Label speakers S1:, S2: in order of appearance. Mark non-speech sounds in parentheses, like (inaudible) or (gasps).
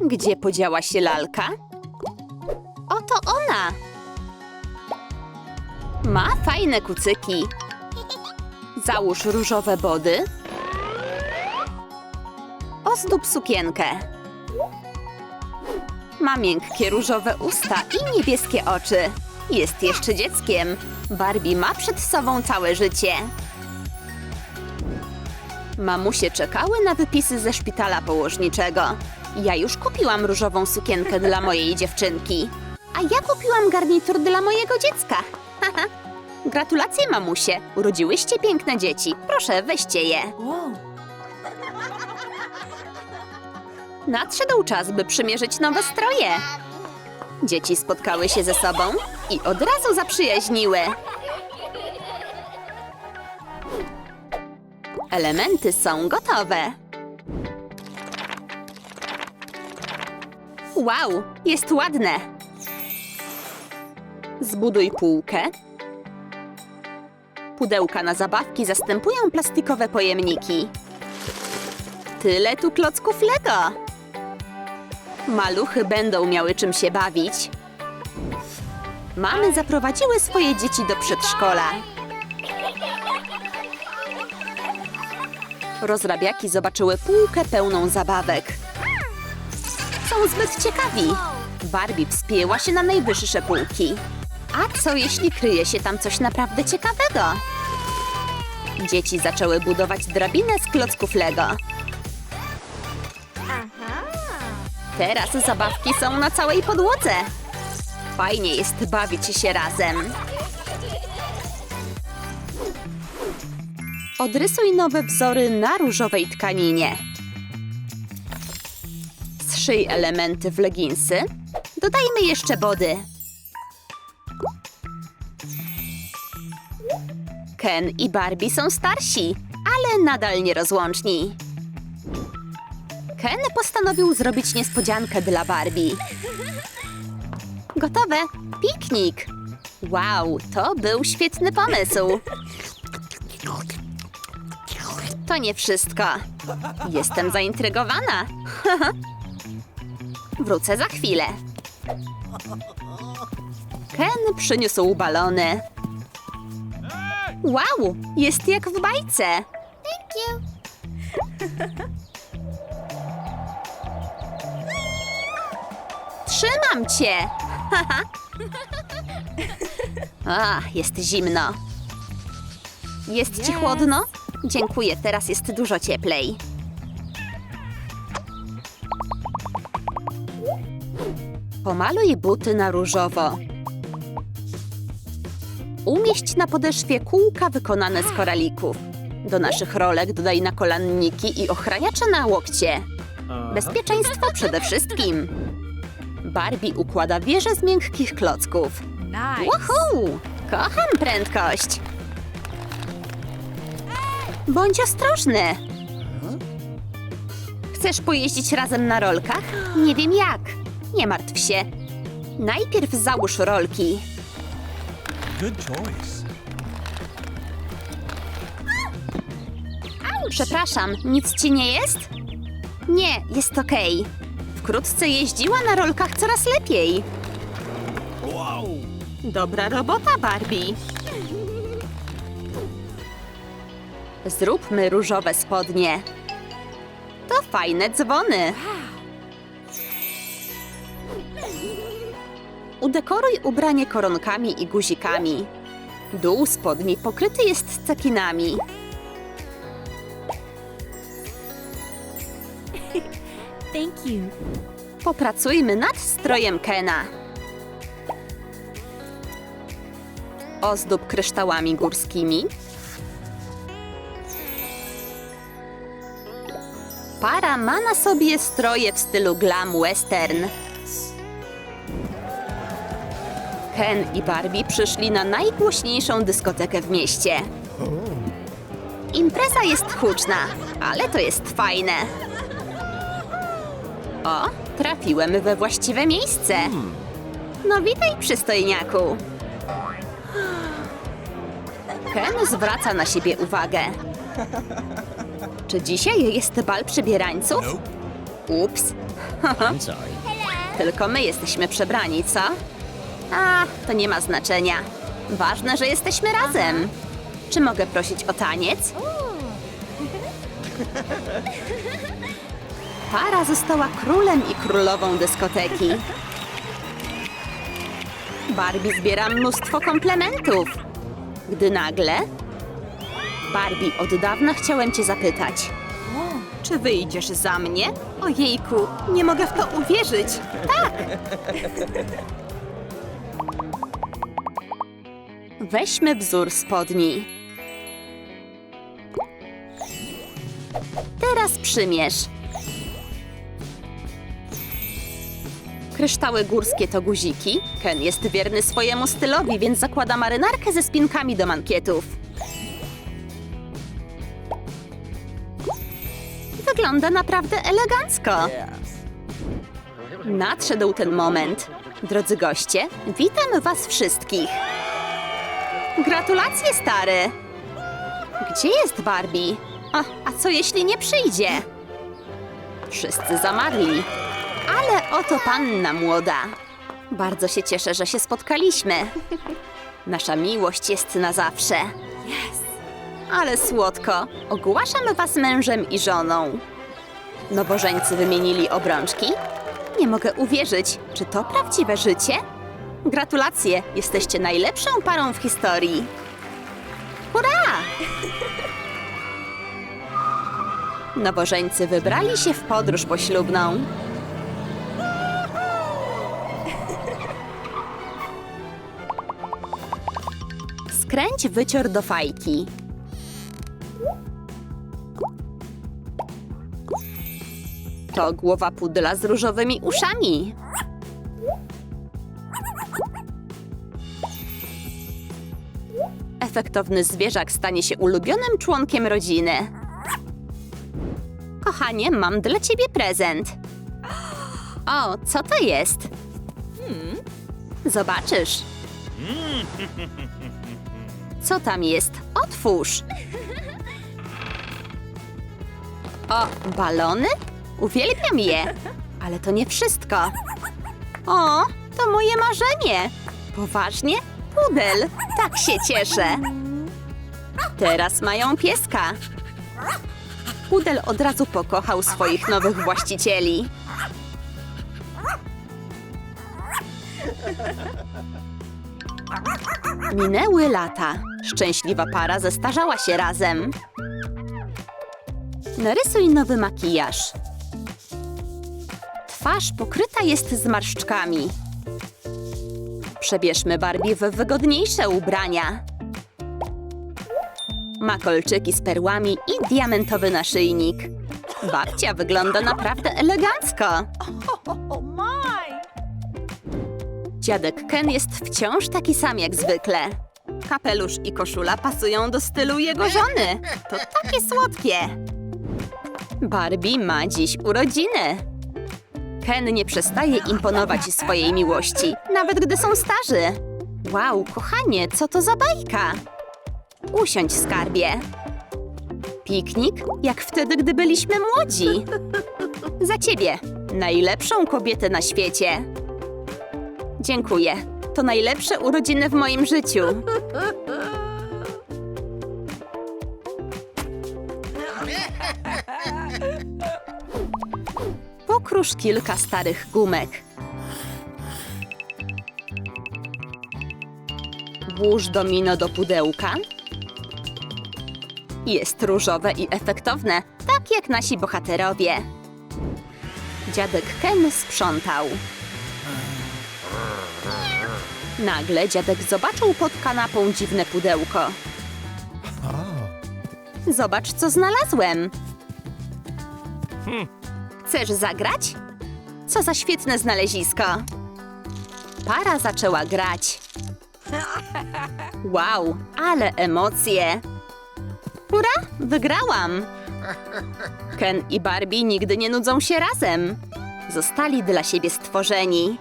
S1: Gdzie podziała się lalka? Oto ona! Ma fajne kucyki. Załóż różowe body. Ozdób sukienkę. Ma miękkie różowe usta i niebieskie oczy. Jest jeszcze dzieckiem. Barbie ma przed sobą całe życie. Mamusie czekały na wypisy ze szpitala położniczego. Ja już kupiłam różową sukienkę dla mojej dziewczynki. A ja kupiłam garnitur dla mojego dziecka. Gratulacje, mamusie. Urodziłyście piękne dzieci. Proszę, weźcie je. Nadszedł czas, by przymierzyć nowe stroje. Dzieci spotkały się ze sobą i od razu zaprzyjaźniły. Elementy są gotowe. Wow, jest ładne. Zbuduj półkę. Pudełka na zabawki zastępują plastikowe pojemniki. Tyle tu klocków Lego. Maluchy będą miały czym się bawić. Mamy zaprowadziły swoje dzieci do przedszkola. Rozrabiaki zobaczyły półkę pełną zabawek. Są zbyt ciekawi. Barbie wspięła się na najwyższe półki. A co jeśli kryje się tam coś naprawdę ciekawego? Dzieci zaczęły budować drabinę z klocków Lego. Teraz zabawki są na całej podłodze. Fajnie jest bawić się razem. Odrysuj nowe wzory na różowej tkaninie. Elementy w leginsy. Dodajmy jeszcze body. Ken i Barbie są starsi, ale nadal nierozłączni. Ken postanowił zrobić niespodziankę dla Barbie. Gotowe! Piknik! Wow, to był świetny pomysł! To nie wszystko. Jestem zaintrygowana. (laughs) Wrócę za chwilę. Ken przyniósł balony. Wow, jest jak w bajce. Trzymam cię! A, jest zimno. Jest ci chłodno? Dziękuję, teraz jest dużo cieplej. Pomaluj buty na różowo. Umieść na podeszwie kółka wykonane z koralików. Do naszych rolek dodaj nakolanniki i ochraniacze na łokcie. Bezpieczeństwo przede wszystkim. Barbie układa wieżę z miękkich klocków. Woohoo! Kocham prędkość! Bądź ostrożny! Chcesz pojeździć razem na rolkach? Nie wiem jak. Nie martw się. Najpierw załóż rolki.
S2: Good choice.
S1: Przepraszam, nic ci nie jest? Nie, jest okej. Wkrótce jeździła na rolkach coraz lepiej.
S2: Wow!
S1: Dobra robota, Barbie. Zróbmy różowe spodnie. To fajne dzwony. Udekoruj ubranie koronkami i guzikami. Dół spodni pokryty jest cekinami. (laughs)
S3: Thank you.
S1: Popracujmy nad strojem Kena. Ozdób kryształami górskimi. Para ma na sobie stroje w stylu glam western. Ken i Barbie przyszli na najgłośniejszą dyskotekę w mieście. Impreza jest huczna, ale to jest fajne. O, trafiłem we właściwe miejsce. No witaj, przystojniaku. Ken zwraca na siebie uwagę. Czy dzisiaj jest bal przebierańców? Ups. (laughs) Tylko my jesteśmy przebrani, co? A, to nie ma znaczenia. Ważne, że jesteśmy razem. Czy mogę prosić o taniec? Para została królem i królową dyskoteki. Barbie zbiera mnóstwo komplementów. Gdy nagle... Barbie, od dawna chciałem cię zapytać. Czy wyjdziesz za mnie? Ojejku, nie mogę w to uwierzyć. Tak! Weźmy wzór spodni. Teraz przymierz. Kryształy górskie to guziki. Ken jest wierny swojemu stylowi, więc zakłada marynarkę ze spinkami do mankietów. Wygląda naprawdę elegancko. Nadszedł ten moment. Drodzy goście, witam was wszystkich. Gratulacje, stary! Gdzie jest Barbie? A, a co jeśli nie przyjdzie? Wszyscy zamarli. Ale oto panna młoda. Bardzo się cieszę, że się spotkaliśmy. Nasza miłość jest na zawsze. Ale słodko. Ogłaszam was mężem i żoną. Nowożeńcy wymienili obrączki? Nie mogę uwierzyć. Czy to prawdziwe życie? Gratulacje, jesteście najlepszą parą w historii. Hurra! Nowożeńcy wybrali się w podróż poślubną. Skręć wycior do fajki. To głowa pudla z różowymi uszami. Efektowny zwierzak stanie się ulubionym członkiem rodziny. Kochanie, mam dla ciebie prezent. (gasps) O, co to jest? Zobaczysz. (laughs) Co tam jest? Otwórz. O, balony? Uwielbiam je. Ale to nie wszystko. O, to moje marzenie. Poważnie? Pudel. Tak się cieszę. Teraz mają pieska. Pudel od razu pokochał swoich nowych właścicieli. Minęły lata. Szczęśliwa para zestarzała się razem. Narysuj nowy makijaż. Twarz pokryta jest zmarszczkami. Przebierzmy Barbie w wygodniejsze ubrania. Ma kolczyki z perłami i diamentowy naszyjnik. Babcia wygląda naprawdę elegancko. Dziadek Ken jest wciąż taki sam jak zwykle. Kapelusz i koszula pasują do stylu jego żony. To takie słodkie. Barbie ma dziś urodziny. Ken nie przestaje imponować swojej miłości, nawet gdy są starzy. Wow, kochanie, co to za bajka? Usiądź, skarbie. Piknik, jak wtedy, gdy byliśmy młodzi. Za ciebie, najlepszą kobietę na świecie. Dziękuję. To najlepsze urodziny w moim życiu. Pokrusz kilka starych gumek. Włóż domino do pudełka. Jest różowe i efektowne, tak jak nasi bohaterowie. Dziadek Ken sprzątał. Nagle dziadek zobaczył pod kanapą dziwne pudełko. Zobacz, co znalazłem. Chcesz zagrać? Co za świetne znalezisko. Para zaczęła grać. Wow, ale emocje. Hurra, wygrałam. Ken i Barbie nigdy nie nudzą się razem. Zostali dla siebie stworzeni.